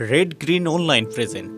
Red green online present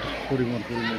আর পরিমাণ পরিমাণ।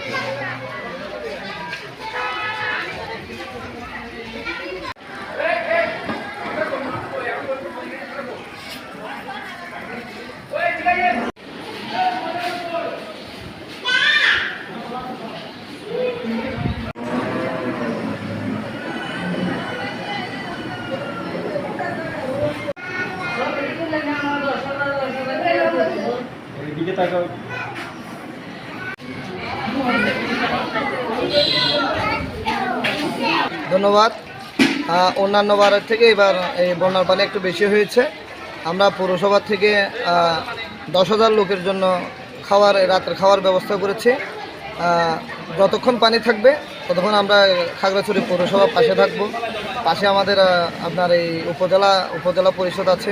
ধন্যবাদ। অন্যান্য বারের থেকে এবার এই বন্যার পানি একটু বেশি হয়েছে। আমরা পৌরসভা থেকে দশ হাজার লোকের জন্য খাওয়ার, রাতের খাওয়ার ব্যবস্থা করেছি। যতক্ষণ পানি থাকবে, ততক্ষণ আমরা খাগড়াছড়ি পৌরসভা পাশে থাকব। পাশে আমাদের আপনার এই উপজেলা উপজেলা পরিষদ আছে।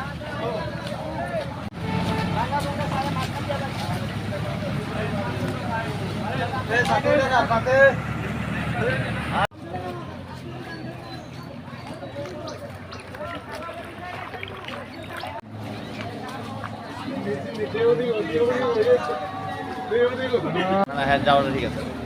হ্যাঁ যাওয়া ঠিক আছে।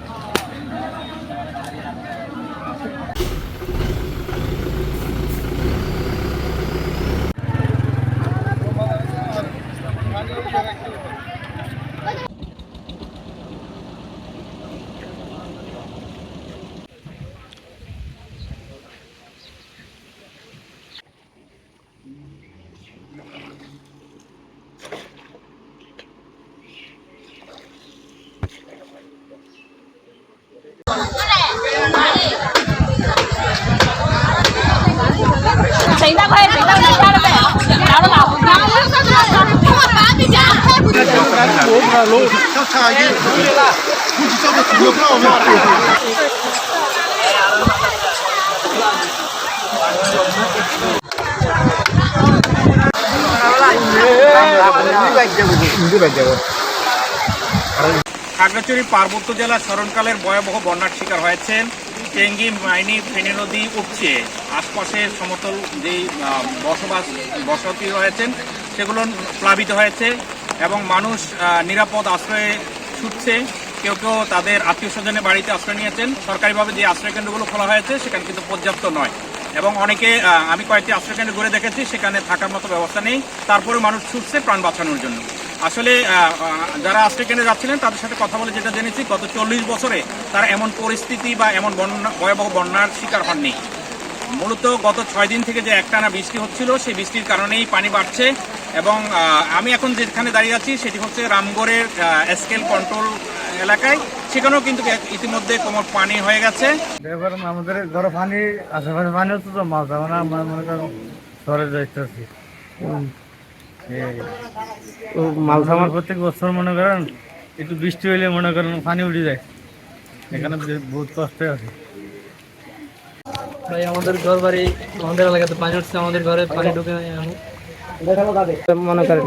খাগড়াছড়ি পার্বত্য জেলা স্মরণকালের ভয়াবহ বন্যার শিকার হয়েছেন টেঙ্গি মাইনি, ফেনী নদী উঠছে আশপাশের সমতল যেই বসবাস, বসতি রয়েছেন, সেগুলো প্লাবিত হয়েছে এবং মানুষ নিরাপদ আশ্রয়ে ছুটছে। কেউ কেউ তাদের আত্মীয় স্বজনের বাড়িতে আশ্রয় নিয়েছেন। সরকারিভাবে যে আশ্রয় কেন্দ্রগুলো খোলা হয়েছে, সেখানে কিন্তু পর্যাপ্ত নয়। এবং অনেকে আমি কয়েকটি আশ্রয় কেন্দ্র ঘুরে দেখেছি, সেখানে থাকার মতো ব্যবস্থা নেই। তারপরে মানুষ ছুটছে প্রাণ বাঁচানোর জন্য। আসলে যারা আশ্রয় কেন্দ্রে যাচ্ছিলেন, তাদের সাথে কথা বলে যেটা জেনেছি, গত চল্লিশ বছরে তারা এমন পরিস্থিতি বা এমন বন্যা, ভয়াবহ বন্যার শিকার হননি। মূলত গত ছয় দিন থেকে যে একটানা বৃষ্টি হচ্ছিল সেই বৃষ্টির কারণেই পানি বাড়ছে এবং আমি এখন যেখানে দাঁড়িয়ে আছি, সেটি হচ্ছে রামগড়ের স্কেল কন্ট্রোল এলাকায়। সেখানেও কিন্তু ইতিমধ্যে কোমর পানি হয়ে গেছে। আমাদের ঘরে পানি, আশেপাশে পানি হচ্ছে তো মাছ মনে করেন শহরে যাইতেছি। মাল সামার প্রত্যেক বছর মনে করেন একটু বৃষ্টি হইলে মনে করেন পানি উঠে যায়। এখানে বহুত কষ্টে আছে। ভাই আমাদের ঘর বাড়ি আমাদের এলাকাতে পানি উঠছে আমাদের ঘরে পানি ঢুকে মনে করেন?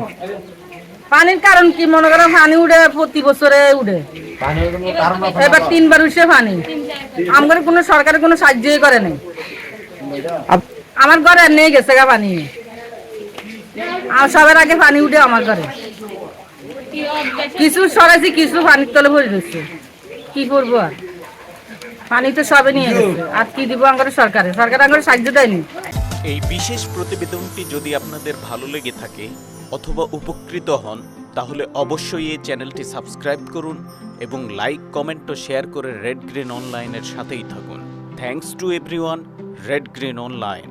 পানির কারণ কি? মনে করেন পানি উঠে প্রতি বছরে উঠে। এবার তিনবার উঠছে পানি। আমাদের কোনো সরকারের কোনো সাহায্যই করে নাই। আমার ঘরে আর নেই গেছে গা পানি। আর সবার আগে পানি উঠে আমার ঘরে। কিছু সরাইছি, কিছু পানির তলে ভরে দিচ্ছে কি করব আর? পানি তো সবে নিয়ে গেছে। আর কি দিব আমার সরকারে? সরকার আমার সাহায্য দেয়নি। এই বিশেষ প্রতিবেদনটি যদি আপনাদের ভালো লেগে থাকে অথবা উপকৃত হন, তাহলে অবশ্যই এই চ্যানেলটি সাবস্ক্রাইব করুন এবং লাইক, কমেন্ট ও শেয়ার করে রেড গ্রিন অনলাইনের সাথেই থাকুন। Thanks to everyone Red Green Online